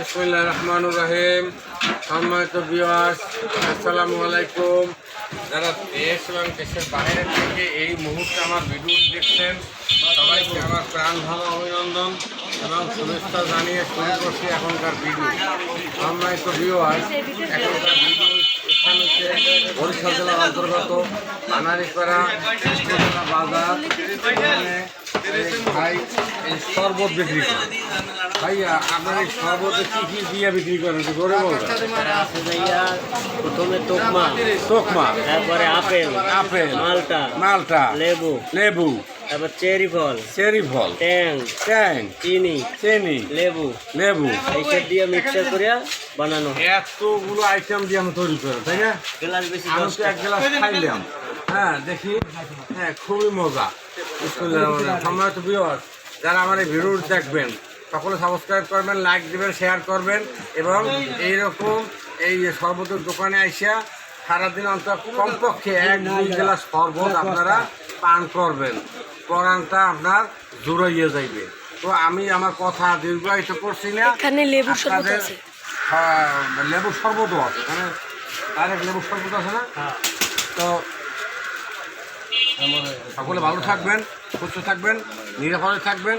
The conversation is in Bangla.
বিসমুল্লাহ রহমান রাহিম সম্মানিত বিয়াস আসসালামু আলাইকুম। যারা দেশ এবং দেশের বাইরে থেকে এই মুহূর্তে আমার ভিডিও দেখছেন, সবাইকে আমার প্রাণ ভালো অভিনন্দন এবং শুভেচ্ছা জানিয়ে শুরু করছি এখনকার ভিডিও সম্মানিত বিয়াস এখনকার বরিশাল জেলার অন্তর্গত আনারিপাড়া বাজার ভাই এই শরবত বিক্রি করে। ভাইয়া আপনার এই শরবতে কি কি দিয়ে বিক্রি করেন? একটু করে বলবেন। আছে ভাইয়া প্রথমে তোকমা। তোকমা। তারপরে আপেল আপেল। মালটা মালটা। লেবু। লেবু। তারপর চেরি ফল। চেরি ফল। ট্যাং। ট্যাং। চিনি। চিনি। লেবু। লেবু। এইসব দিয়ে মিক্সার করিয়া বানানো এতগুলো আইটেম দিয়ে আমি তৈরি করেন তাই না? গ্লাস বেশি আমি তো এক গ্লাস খাইলাম। হ্যাঁ দেখি। হ্যাঁ খুবই মজা। সম্মানিত বিয়স যারা আমার এই ভিডিও দেখবেন সকলে সাবস্ক্রাইব করবেন লাইক দেবেন শেয়ার করবেন এবং এইরকম এই শরবতের দোকানে আইসা সারাদিন অন্তত কমপক্ষে এক দুই গ্লাস শরবত আপনারা পান করবেন। পরানটা আপনার জুড়াইয়ে যাইবে। তো আমি আমার কথা দীর্ঘায়িত করছি না। এখানে লেবুর শরবত আছে। হ্যাঁ, লেবুর শরবতও আছে। এখানে আরেক লেবুর শরবত আছে না? তো সকলে ভালো থাকবেন সুস্থ থাকবেন নিরাপদে থাকবেন।